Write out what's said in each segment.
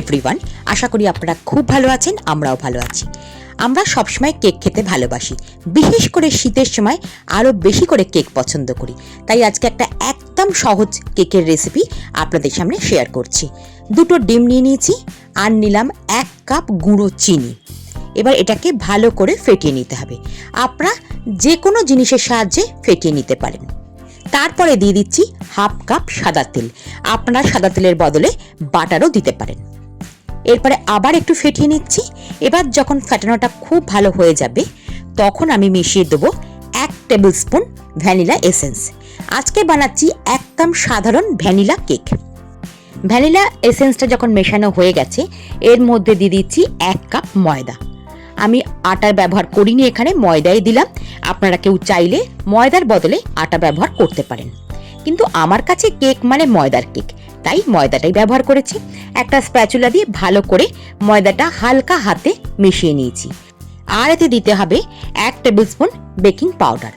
Everyone আশা করি আপনারা খুব ভালো আছেন, আমরাও ভালো আছি। আমরা সবসময় কেক খেতে ভালোবাসি, বিশেষ করে শীতের সময় আরও বেশি করে কেক পছন্দ করি। তাই আজকে একটা একদম সহজ কেকের রেসিপি আপনাদের সামনে শেয়ার করছি। দুটো ডিম নিয়ে নিয়েছি, আর নিলাম এক কাপ গুঁড়ো চিনি। এবার এটাকে ভালো করে ফেটিয়ে নিতে হবে। আপনারা যে কোনো জিনিসের সাহায্যে ফেটিয়ে নিতে পারেন। তারপরে দিয়ে দিচ্ছি হাফ কাপ সাদা তেল। আপনারা সাদা তেলের বদলে বাটারও দিতে পারেন। এরপরে আবার একটু ফেটিয়ে নিচ্ছি। এবার যখন ফেটানোটা খুব ভালো হয়ে যাবে, তখন আমি মিশিয়ে দেবো এক টেবিল স্পুন ভ্যানিলা এসেন্স। আজকে বানাচ্ছি এক একদম সাধারণ ভ্যানিলা কেক। ভ্যানিলা এসেন্সটা যখন মেশানো হয়ে গেছে, এর মধ্যে দিয়ে দিচ্ছি এক কাপ ময়দা। আমি আটার ব্যবহার করিনি এখানে, ময়দাই দিলাম। আপনারা কেউ চাইলে ময়দার বদলে আটা ব্যবহার করতে পারেন। কিন্তু আমার কাছে কেক মানে ময়দার কেক। তাই ময়দাটাই ব্যবহার করেছি। একটা স্প্যাচুলা দিয়ে ভালো করে ময়দাটা হালকা হাতে মিশিয়ে নিয়েছি। আর এতে দিতে হবে এক টেবিল স্পুন বেকিং পাউডার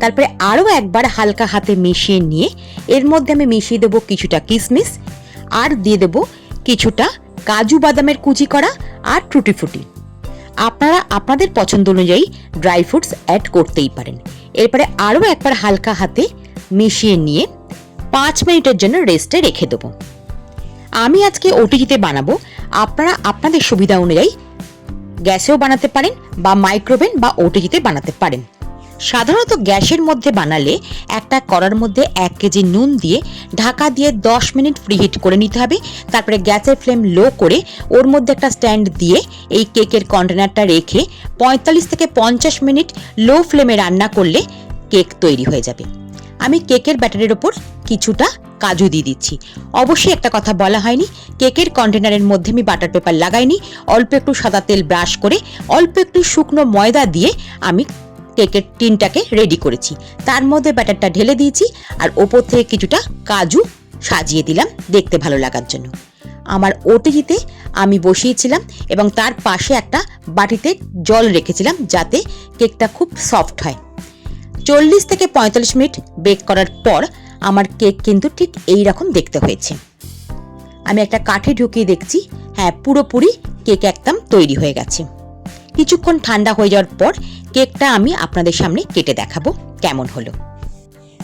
তারপরে আরও একবার হালকা হাতে মিশিয়ে নিয়ে এর মধ্যে আমি মিশিয়ে দেবো কিছুটা কিশমিশ আর দিয়ে দেবো কিছুটা কাজু বাদামের কুচি করা আর টুটি ফুটি। আপনারা আপনাদের পছন্দ অনুযায়ী ড্রাই ফ্রুটস অ্যাড করতেই পারেন। এরপরে আরও একবার হালকা হাতে মিশিয়ে নিয়ে পাঁচ মিনিটের জন্য রেস্টে রেখে দেবো। আমি আজকে ওটিজিতে বানাবো। আপনারা আপনাদের সুবিধা অনুযায়ী গ্যাসেও বানাতে পারেন বা মাইক্রোওভেন বা ওটিজিতে বানাতে পারেন। সাধারণত গ্যাসের মধ্যে বানালে একটা কড়ার মধ্যে এক কেজি নুন দিয়ে ঢাকা দিয়ে দশ মিনিট প্রিহিট করে নিতে হবে। তারপরে গ্যাসের ফ্লেম লো করে ওর মধ্যে একটা স্ট্যান্ড দিয়ে এই কেকের কন্টেনারটা রেখে পঁয়তাল্লিশ থেকে পঞ্চাশ মিনিট লো ফ্লেমে রান্না করলে কেক তৈরি হয়ে যাবে। আমি কেকের ব্যাটারের ওপর কিছুটা কাজু দিয়ে দিচ্ছি। অবশ্যই একটা কথা বলা হয়নি। কেকের কন্টেনারের মধ্যে আমি বাটার পেপার লাগাইনি। অল্প একটু সাদা তেল ব্রাশ করে অল্প একটু শুকনো ময়দা দিয়ে আমি কেকের টিনটাকে রেডি করেছি। তার মধ্যে ব্যাটারটা ঢেলে দিয়েছি আর ওপর থেকে কিছুটা কাজু সাজিয়ে দিলাম দেখতে ভালো লাগার জন্য। আমার ওটিজিতে আমি বসিয়েছিলাম এবং তার পাশে একটা বাটিতে জল রেখেছিলাম যাতে কেকটা খুব সফট হয়। চল্লিশ থেকে পঁয়তাল্লিশ মিনিট বেক করার পর আমার কেক কিন্তু ঠিক এই রকম দেখতে হয়েছে। আমি একটা কাঠে ঢুকিয়ে দেখছি হ্যাঁ পুরোপুরি কেক একদম তৈরি হয়ে গেছে। কিছুক্ষণ ঠান্ডা হয়ে যাওয়ার পর কেকটা আমি আপনাদের সামনে কেটে দেখাবো, কেমন হলো।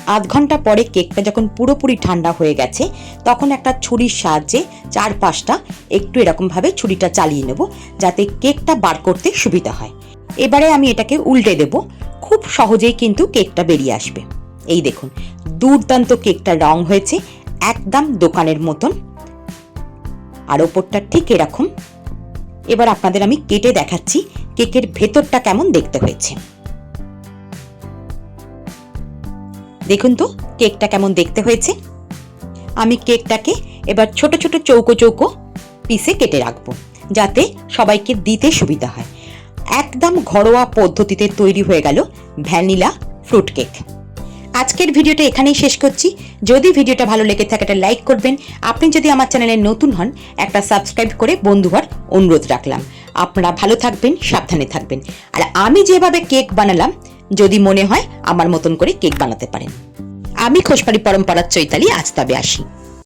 আধ ঘণ্টা পরে কেকটা যখন পুরোপুরি ঠান্ডা হয়ে গেছে, তখন একটা ছুরির সাহায্যে চার পাঁচটা একটু এরকমভাবে ছুরিটা চালিয়ে নেব, যাতে কেকটা বার করতে সুবিধা হয়। এবারে আমি এটাকে উল্টে দেব, খুব সহজেই কিন্তু কেকটা বেরিয়ে আসবে। এই দেখুন, দুর্দান্ত কেকটা রং হয়েছে, একদম দোকানের মতন। আর ওপরটা ঠিক এরকম। এবার আপনাদের আমি কেটে দেখাচ্ছি, কেকের ভেতরটা কেমন দেখতে হয়েছে। দেখুন তো, কেকটা কেমন দেখতে হয়েছে। আমি কেকটাকে এবার ছোট ছোট চৌকো চৌকো পিসে কেটে রাখব, যাতে সবাইকে দিতে সুবিধা হয়। একদম ঘরোয়া পদ্ধতিতে তৈরি হয়ে গেল ভ্যানিলা ফ্রুট কেক। আজকের ভিডিওটা এখানেই শেষ করছি। যদি ভিডিওটা ভালো লেগে থাকে, একটা লাইক করবেন। আপনি যদি আমার চ্যানেলে নতুন হন, একটা সাবস্ক্রাইব করে বন্ধু হওয়ার অনুরোধ রাখলাম। আপনারা ভালো থাকবেন, সাবধানে থাকবেন। আর আমি যেভাবে কেক বানালাম, যদি মনে হয় আমার মতন করে কেক বানাতে পারেন। আমি খোসপাড়ি পরম্পরার চৈতালি, আজ তবে আসি।